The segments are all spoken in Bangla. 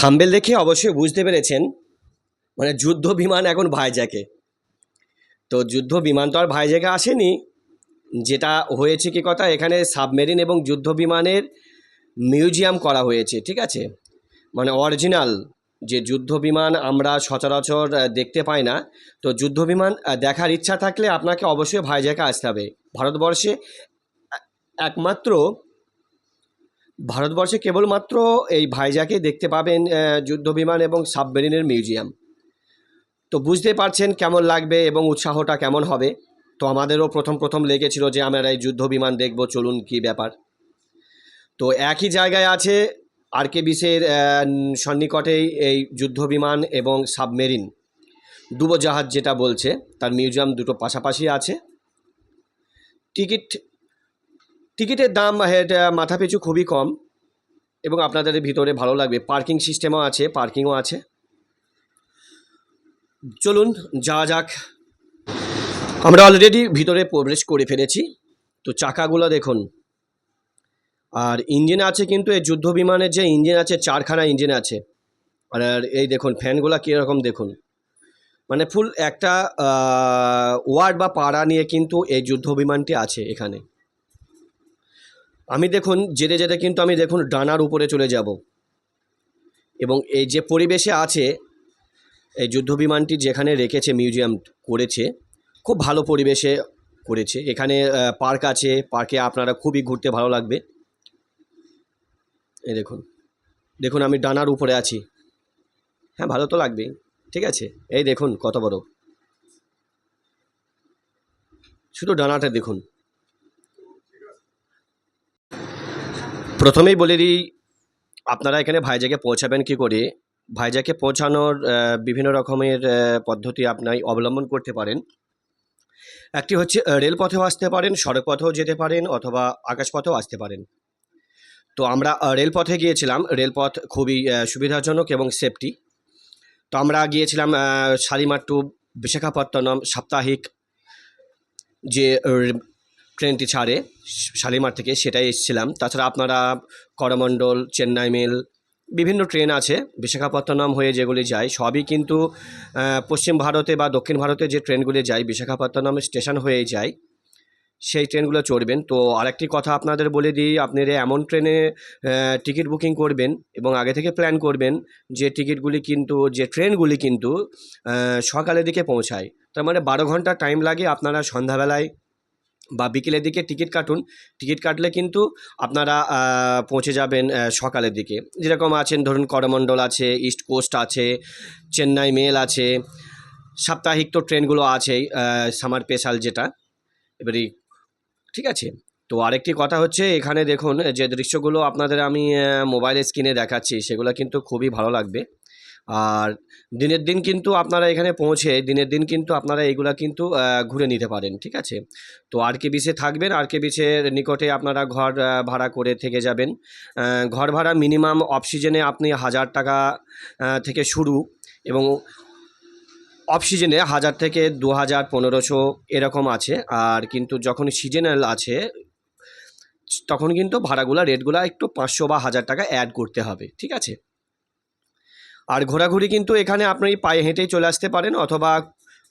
থাম্বেল দেখে অবশ্যই বুঝতে পেরেছেন মানে যুদ্ধ বিমান এখন ভাইজ্যাকে। তো যুদ্ধ বিমান তো আর ভাইজ্যাকে আসেনি, যেটা হয়েছে কি কথা, এখানে সাবমেরিন এবং যুদ্ধ বিমানের মিউজিয়াম করা হয়েছে, ঠিক আছে? মানে অরিজিনাল যে যুদ্ধ বিমান আমরা সচরাচর দেখতে পাই না। তো যুদ্ধ বিমান দেখার ইচ্ছা থাকলে আপনাকে অবশ্যই ভাইজ্যাকে আসতে হবে। ভারতবর্ষে একমাত্র ভারতবর্ষে কেবলমাত্র এই ভাইজাকে দেখতে পাবেন আহ, যুদ্ধ বিমান এবং সাবমেরিনের মিউজিয়াম। তো বুঝতে পারছেন কেমন লাগবে এবং উৎসাহটা কেমন হবে। তো আমাদেরও প্রথম প্রথম লেগেছিল যে আমরা এই যুদ্ধ বিমান দেখব চলুন কি ব্যাপার। তো একই জায়গায় আছে আর কে বিশের সন্নিকটেই এই যুদ্ধ বিমান এবং সাবমেরিন। ডুবোজাহাজ যেটা বলছে তার মিউজিয়াম দুটো পাশাপাশি আছে। টিকিট টিকিটের দাম মাথাপিছু খুবই কম এবং আপনাদের ভিতরে ভালো লাগবে। পার্কিং সিস্টেমও আছে পার্কিংও আছে। চলুন, যাওয়া যাক। আমরা অলরেডি ভিতরে প্রবেশ করে ফেলেছি। তো চাকাগুলো দেখুন। আর ইঞ্জিন আছে কিন্তু, এই যুদ্ধ বিমানের যে ইঞ্জিন আছে, চারখানা ইঞ্জিন আছে। আর এই দেখুন ফ্যানগুলো কীরকম দেখুন। মানে ফুল একটা ওয়ার্ড বা পাড়া নিয়ে কিন্তু এই যুদ্ধ বিমানটি আছে এখানে। আমি দেখুন, যেতে যেতে কিন্তু আমি দেখুন ডানার উপরে চলে যাব। এবং এই যে পরিবেশে আছে, এই যুদ্ধ বিমানটি যেখানে রেখেছে, মিউজিয়াম করেছে, খুব ভালো পরিবেশে করেছে। এখানে পার্ক আছে, পার্কে আপনারা খুবই ঘুরতে ভালো লাগবে। এই দেখুন দেখুন আমি ডানার উপরে আছি। হ্যাঁ ভালো তো লাগবেই, ঠিক আছে? এই দেখুন, কত বড়। শুধু ডানাটা দেখুন। প্রথমেই বলে দিই, আপনারা এখানে ভাইজাকে পৌঁছাবেন কি করে? ভাইজাকে পৌঁছানোর বিভিন্ন রকমের পদ্ধতি আপনি অবলম্বন করতে পারেন। একটি হচ্ছে রেলপথেও আসতে পারেন সড়ক পথেও যেতে পারেন অথবা আকাশপথেও আসতে পারেন। তো আমরা রেলপথে গিয়েছিলাম। রেলপথ খুবই সুবিধাজনক এবং সেফটি তো আমরা গিয়েছিলাম শালিমার টু বিশাখাপত্তনম সাপ্তাহিক যে ট্রেনটি ছাড়ে, শালিমার থেকে সেটাই এসেছিলাম। তাছাড়া আপনারা করমণ্ডল, চেন্নাই মেল, বিভিন্ন ট্রেন আছে, বিশাখাপত্তনম হয়ে যেগুলি যায়, সবই কিন্তু পশ্চিম ভারতে বা দক্ষিণ ভারতে যে ট্রেনগুলি যায়, বিশাখাপত্তনম স্টেশন হয়ে যায়, সেই ট্রেনগুলো চড়বেন। তো আরেকটি কথা আপনাদের বলে দিই আপনারা এমন ট্রেনে টিকিট বুকিং করবেন এবং আগে থেকে প্ল্যান করবেন যে টিকিটগুলি কিন্তু, যে ট্রেনগুলি কিন্তু সকালের দিকে পৌঁছায়। তার মানে বারো ঘণ্টা টাইম লাগে আপনারা সন্ধ্যাবেলায় বা বিকেলের দিকে টিকিট কাটুন। টিকিট কাটলে কিন্তু আপনারা পৌঁছে যাবেন সকালের দিকে। যেরকম আছেন, ধরুন করমণ্ডল আছে ইস্ট কোস্ট আছে, চেন্নাই মেল আছে, সাপ্তাহিক তো ট্রেনগুলো আছেই সামার স্পেশাল যেটা। এবারে ঠিক আছে? তো আরেকটি কথা হচ্ছে, এখানে দেখুন, যে দৃশ্যগুলো আপনাদের আমি মোবাইলের স্ক্রিনে দেখাচ্ছি, সেগুলো কিন্তু খুবই ভালো লাগবে। আর দিনের দিন কিন্তু আপনারা এখানে পৌঁছে দিনের দিন কিন্তু আপনারা এগুলা কিন্তু ঘুরে নিতে পারেন, ঠিক আছে? তো আর কে বিচে থাকবেন আর কে বিচের নিকটে আপনারা ঘর ভাড়া করে থেকে যাবেন। ঘর ভাড়া মিনিমাম অফ সিজনে আপনি হাজার টাকা থেকে শুরু এবং অফ সিজনে হাজার থেকে দু হাজার পনেরোশো এরকম আছে। আর কিন্তু যখন সিজনাল আছে, তখন কিন্তু ভাড়াগুলা রেটগুলা একটু পাঁচশো বা হাজার টাকা অ্যাড করতে হবে, ঠিক আছে? আর ঘোরাঘুরি কিন্তু এখানে আপনি পায়ে হেঁটেই চলে আসতে পারেন অথবা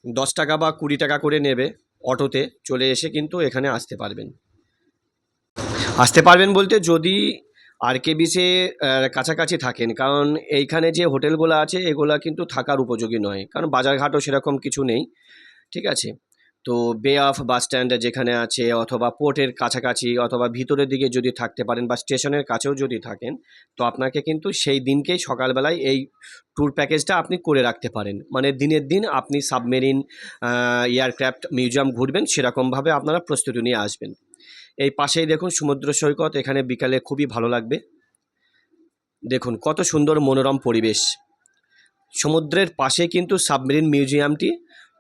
দশ টাকা বা কুড়ি টাকা করে নেবে অটোতে চলে এসে কিন্তু এখানে আসতে পারবেন। আসতে পারবেন বলতে যদি আর কে বিচে কাছাকাছি থাকেন, কারণ এইখানে যে হোটেলগুলো আছে এগুলো কিন্তু থাকার উপযোগী নয়, কারণ বাজারঘাটও সেরকম কিছু নেই, ঠিক আছে? তো বে অফ বাস স্ট্যান্ড যেখানে আছে অথবা পোর্টের কাছাকাছি অথবা ভিতরের দিকে যদি থাকতে পারেন বা স্টেশনের কাছেও যদি থাকেন, তো আপনাকে কিন্তু সেই দিনকেই সকালবেলায় এই ট্যুর প্যাকেজটা আপনি করে রাখতে পারেন। মানে দিনের দিন আপনি সাবমেরিন এয়ারক্রাফট মিউজিয়াম ঘুরবেন, সেরকমভাবে আপনারা প্রস্তুতি নিয়ে আসবেন। এই পাশেই দেখুন সমুদ্র সৈকত, এখানে বিকালে খুবই ভালো লাগবে। দেখুন কত সুন্দর মনোরম পরিবেশ। সমুদ্রের পাশে কিন্তু সাবমেরিন মিউজিয়ামটি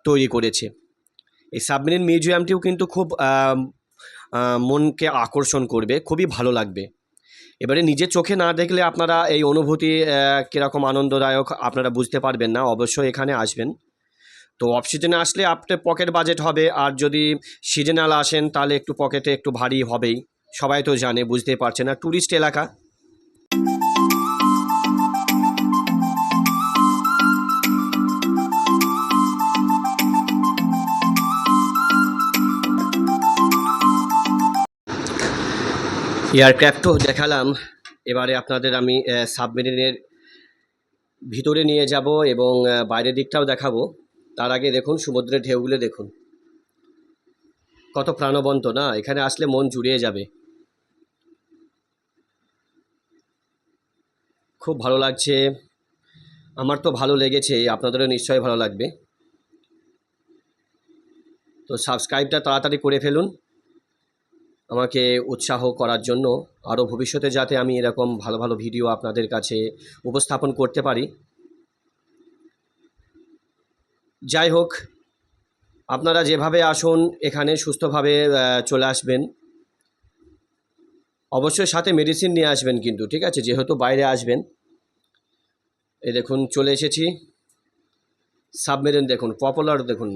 তৈরি করেছে। এই সাবমেরিন মিউজিয়ামটিও কিন্তু খুব মনকে আকর্ষণ করবে, খুবই ভালো লাগবে। এবারে নিজের চোখে না দেখলে আপনারা এই অনুভূতি কীরকম আনন্দদায়ক আপনারা বুঝতে পারবেন না, অবশ্যই এখানে আসবেন। তো অফ সিজনে আসলে আপনার পকেট বাজেট হবে, আর যদি সিজনাল আসেন তাহলে একটু পকেটে একটু ভারী হবেই। সবাই তো জানে বুঝতে পারছে না ট্যুরিস্ট এলাকা এয়ারক্রাফটও দেখালাম। এবারে আপনাদের আমি সাবমেরিনের ভিতরে নিয়ে যাব এবং বাইরের দিকটাও দেখাবো। তার আগে দেখুন, সমুদ্রের ঢেউগুলো দেখুন। কত প্রাণবন্ত, না? এখানে আসলে মন জুড়িয়ে যাবে। খুব ভালো লাগছে। আমার তো ভালো লেগেছে, আপনাদেরও নিশ্চয়ই ভালো লাগবে। তো সাবস্ক্রাইবটা তাড়াতাড়ি করে ফেলুন। আমাকে উৎসাহ করার জন্য আরও ভবিষ্যতে যাতে আমি এরকম ভালো ভালো ভিডিও আপনাদের কাছে উপস্থাপন করতে পারি। যাই হোক, আপনারা যেভাবে আসুন, এখানে সুস্থভাবে চলে আসবেন। অবশ্যই সাথে মেডিসিন নিয়ে আসবেন কিন্তু, ঠিক আছে? যেহেতু বাইরে আসবেন। এই দেখুন, চলে এসেছি। সাবমেরিন দেখুন পপুলার দেখুন।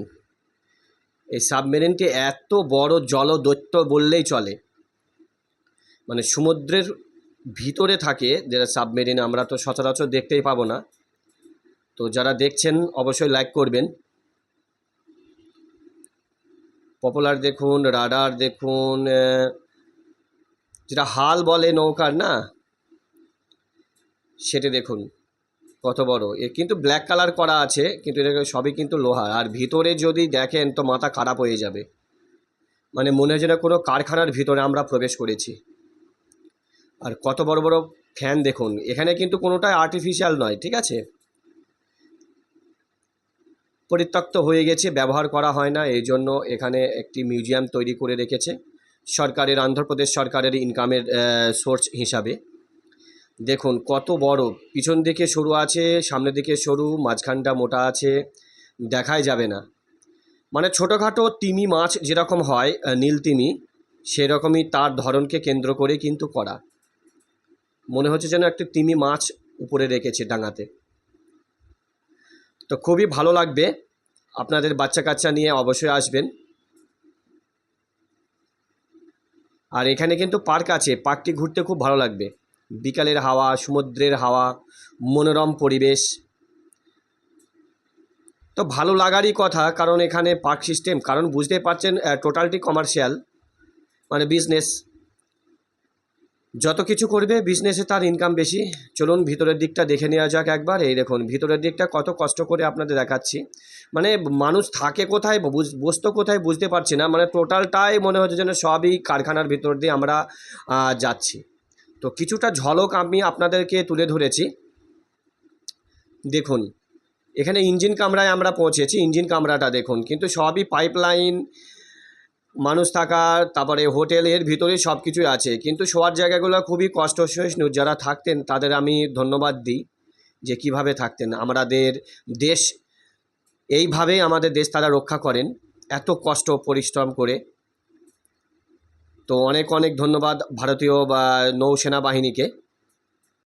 এই সাবমেরিনটি এত বড় জলদৈত্য বললেই চলে। মানে সমুদ্রের ভিতরে থাকে যেটা সাবমেরিন, আমরা তো সচরাচর দেখতেই পাবো না। তো যারা দেখছেন, অবশ্যই লাইক করবেন। পপুলার দেখুন, রাডার দেখুন যেটা হাল বলে নৌকার না, সেটা দেখুন। কত বড়? এ কিন্তু ব্ল্যাক কালার করা আছে, কিন্তু এটা সবই কিন্তু লোহা আর ভিতরে যদি দেখেন তো মাথা খারাপ হয়ে যাবে। মানে মনে হয় যেন কোনো কারখানার ভিতরে আমরা প্রবেশ করেছি। আর কত বড় বড় ফ্যান দেখুন, এখানে কিন্তু কোনোটাই আর্টিফিশিয়াল নয়, ঠিক আছে? পরিত্যক্ত হয়ে গেছে, ব্যবহার করা হয় না, এই জন্য এখানে একটি মিউজিয়াম তৈরি করে রেখেছে। সরকারের অন্ধ্রপ্রদেশ সরকারের ইনকামের সোর্স হিসাবে। দেখুন, কত বড়। পিছন দিকে সরু আছে সামনের দিকে সরু, মাঝখানটা মোটা আছে, দেখাই যাবে না। মানে ছোটোখাটো তিমি মাছ যেরকম হয় নীল তিমি, সেরকমই তার ধরনকে কেন্দ্র করে কিন্তু করা। মনে হচ্ছে যেন একটা তিমি মাছ উপরে রেখেছে ডাঙাতে। তো খুবই ভালো লাগবে। আপনাদের বাচ্চা কাচ্চা নিয়ে অবশ্যই আসবেন। আর এখানে কিন্তু পার্ক আছে, পার্কটি ঘুরতে খুব ভালো লাগবে। বিকালের হাওয়া, সমুদ্রের হাওয়া, মনোরম পরিবেশ। তো ভালো লাগারই কথা, কারণ এখানে পার্ক সিস্টেম কারণ বুঝতে পারছেন টোটালটি কমার্শিয়াল মানে বিজনেস যত কিছু করবে বিজনেসে তার ইনকাম বেশি। চলুন ভিতরের দিকটা দেখে নেওয়া যাক একবার। এই দেখুন, ভিতরের দিকটা কত কষ্ট করে আপনাদের দেখাচ্ছি। মানে মানুষ থাকে কোথায় বসতো কোথায় বুঝতে পারছি না। মানে টোটালটাই মনে হচ্ছে যেন সবই কারখানার ভিতর দিয়ে আমরা যাচ্ছি। তো কিছুটা ঝলক আমি আপনাদেরকে তুলে ধরেছি। দেখুন, এখানে ইঞ্জিন কামরায় আমরা পৌঁছেছি, ইঞ্জিন কামরাটা দেখুন। কিন্তু সবই পাইপলাইন, মানুষ থাকার তারপরে হোটেলের ভিতরে সব কিছুই আছে। কিন্তু শোয়ার জায়গাগুলো খুবই কষ্ট সহিষ্ণু যারা থাকতেন তাদের আমি ধন্যবাদ দিই যে কীভাবে থাকতেন। আমাদের দেশ, এইভাবেই আমাদের দেশ তারা রক্ষা করেন, এত কষ্ট, পরিশ্রম করে। তো অনেক অনেক ধন্যবাদ ভারতীয় বা নৌসেনা বাহিনীকে